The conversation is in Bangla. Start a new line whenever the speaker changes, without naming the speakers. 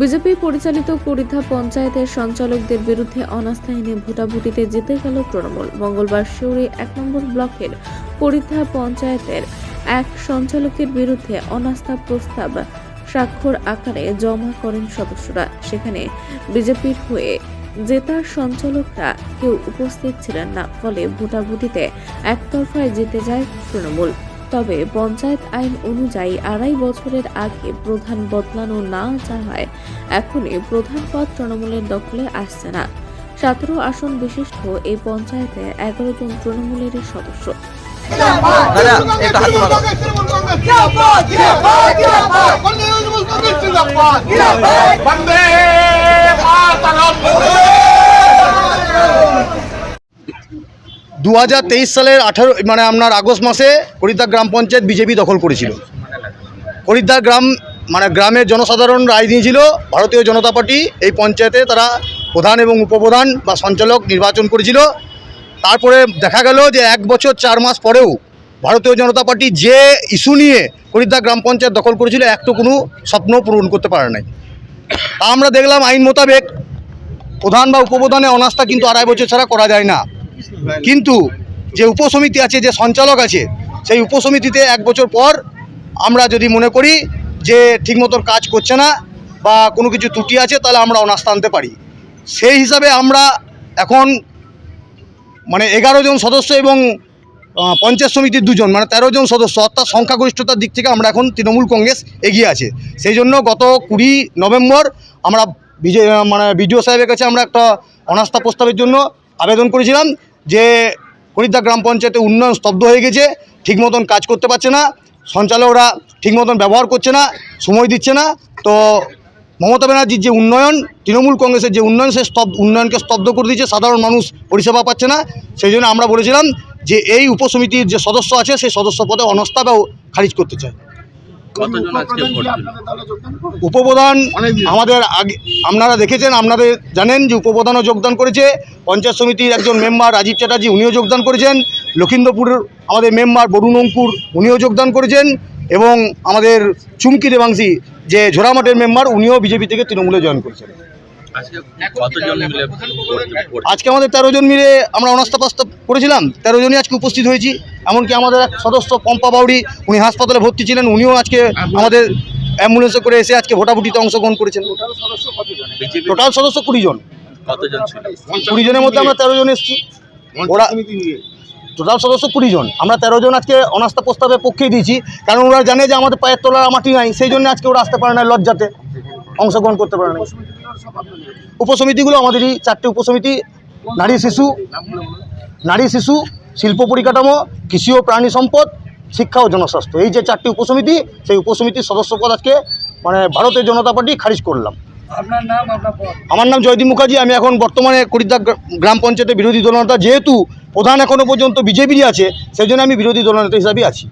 বিজেপি পরিচালিত করিধা পঞ্চায়েতের সঞ্চালকদের বিরুদ্ধে অনাস্থা এনে ভোটাভুটিতে জিতে গেল তৃণমূল। মঙ্গলবার শিউরি এক নম্বর ব্লকের করিধা পঞ্চায়েতের এক সঞ্চালকের বিরুদ্ধে অনাস্থা প্রস্তাব স্বাক্ষর আকারে জমা করেন সদস্যরা। সেখানে বিজেপির হয়ে জেতার সঞ্চালকরা কেউ উপস্থিত ছিলেন না, ফলে ভোটাভুটিতে একতরফায় জিতে যায় তৃণমূল। তবে পঞ্চায়েত আইন অনুযায়ী আড়াই বছরের আগে প্রধান বদলানো না যাওয়ায় এখনই প্রধান পদ তৃণমূলের দখলে আসছে না। সতেরো আসন বিশিষ্ট এই পঞ্চায়েতে এগারো জন তৃণমূলেরই সদস্য।
দাদা
দু হাজার
তেইশ সালের আঠারো মানে আপনার আগস্ট মাসে হরিদ্বার গ্রাম পঞ্চায়েত বিজেপি দখল করেছিল। হরিদ্বার গ্রাম মানে গ্রামের জনসাধারণ রায় দিয়েছিল, ভারতীয় জনতা পার্টি এই পঞ্চায়েতে তারা প্রধান এবং উপপ্রধান বা সঞ্চালক নির্বাচন করেছিল। তারপরে দেখা গেল যে এক বছর চার মাস পরেও ভারতীয় জনতা পার্টি যে ইস্যু নিয়ে হরিদ্বার গ্রাম পঞ্চায়েত দখল করেছিল, একটু কোনো স্বপ্ন পূরণ করতে পারে নাই। তা আমরা দেখলাম আইন মোতাবেক প্রধান বা উপপ্রধানে অনাস্থা কিন্তু আড়াই বছর ছাড়া করা যায় না। কিন্তু যে উপসমিতি আছে, যে সঞ্চালক আছে, সেই উপসমিতিতে এক বছর পর আমরা যদি মনে করি যে ঠিক মতন কাজ করছে না বা কোনো কিছু ত্রুটি আছে, তাহলে আমরা অনাস্থা আনতে পারি। সেই হিসাবে আমরা এখন মানে এগারো জন সদস্য এবং পঞ্চায়েত সমিতির দুজন মানে তেরো জন সদস্য, অর্থাৎ সংখ্যাগরিষ্ঠতার দিক থেকে আমরা এখন তৃণমূল কংগ্রেস এগিয়ে আছে। সেই জন্য গত কুড়ি নভেম্বর আমরা বিজে মানে বিডিও সাহেবের কাছে আমরা একটা অনাস্থা প্রস্তাবের জন্য আবেদন করেছিলাম। যে হরিদ্বার গ্রাম পঞ্চায়েতে উন্নয়ন স্তব্ধ হয়ে গেছে, ঠিক মতন কাজ করতে পারছে না, সঞ্চালকরা ঠিক মতন ব্যবহার করছে না, সময় দিচ্ছে না, তো মমতা ব্যানার্জির যে উন্নয়ন, তৃণমূল কংগ্রেসের যে উন্নয়ন, সে স্তব্ধ উন্নয়নকে স্তব্ধ করে দিয়েছে, সাধারণ মানুষ পরিষেবা পাচ্ছে না, সেই জন্য আমরা বলেছিলাম যে এই উপসমিতির যে সদস্য আছে, সেই সদস্য পদে অনাস্থা বা খারিজ করতে চাই
কতজন আজকে ভোট দিল?
উপপ্রধান আমাদের আগে আপনারা দেখেছেন আপনাদের জানেন যে উপপ্রধানও যোগদান করেছে পঞ্চায়েত সমিতির একজন মেম্বার রাজীব চ্যাটার্জি উনিও যোগদান করেছেন লক্ষিন্দপুরের আমাদের মেম্বার বরুণ অঙ্কুর উনিও যোগদান করেছেন এবং আমাদের চুমকি দেবাংশী যে ঝোড়ামাটের মেম্বার উনিও বিজেপি থেকে তৃণমূলে জয়েন করেছেন।
আজকে কতজন মিলে ভোট ভোট
আজকে আমাদের তেরো জন মিলে আমরা অনাস্থা প্রস্তাব করেছিলাম। তেরো জনই আজকে উপস্থিত হয়েছি। এমনকি আমাদের এক সদস্য পম্পা বাউরি উনি হাসপাতালে ভর্তি ছিলেন উনিও আজকে আমাদের অ্যাম্বুলেন্সে করে এসে আজকে ভোটাভুটিতে অংশগ্রহণ করেছেন। টোটাল সদস্য কুড়ি জন। কুড়ি জনের মধ্যে আমরা তেরো জন এসেছি। ওরা টোটাল সদস্য কুড়ি জন। আমরা তেরো জন আজকে অনাস্থা প্রস্তাবের পক্ষেই দিয়েছি কারণ ওরা জানে যে আমাদের পায়ের তলার মাটি নাই সেই জন্য আজকে ওরা আসতে পারে না লজ্জাতে। অংশগ্রহণ করতে পারে না উপসমিতিগুলো আমাদেরই চারটে উপসমিতি নারী শিশু নারী শিশু শিল্প পরিকাঠামো কৃষি ও প্রাণী সম্পদ শিক্ষা ও জনস্বাস্থ্য। এই যে চারটি উপসমিতি সেই উপসমিতির সদস্য পদ আজকে মানে ভারতীয় জনতা পার্টি খারিজ করলাম। আমার নাম জয়দীপ মুখার্জি আমি এখন বর্তমানে করিদ্দা গ্রাম পঞ্চায়েতের বিরোধী দলনেতা যেহেতু প্রধান এখনও পর্যন্ত বিজেপিরই আছে সেই জন্য আমি বিরোধী দলনেতা হিসাবেই আছি।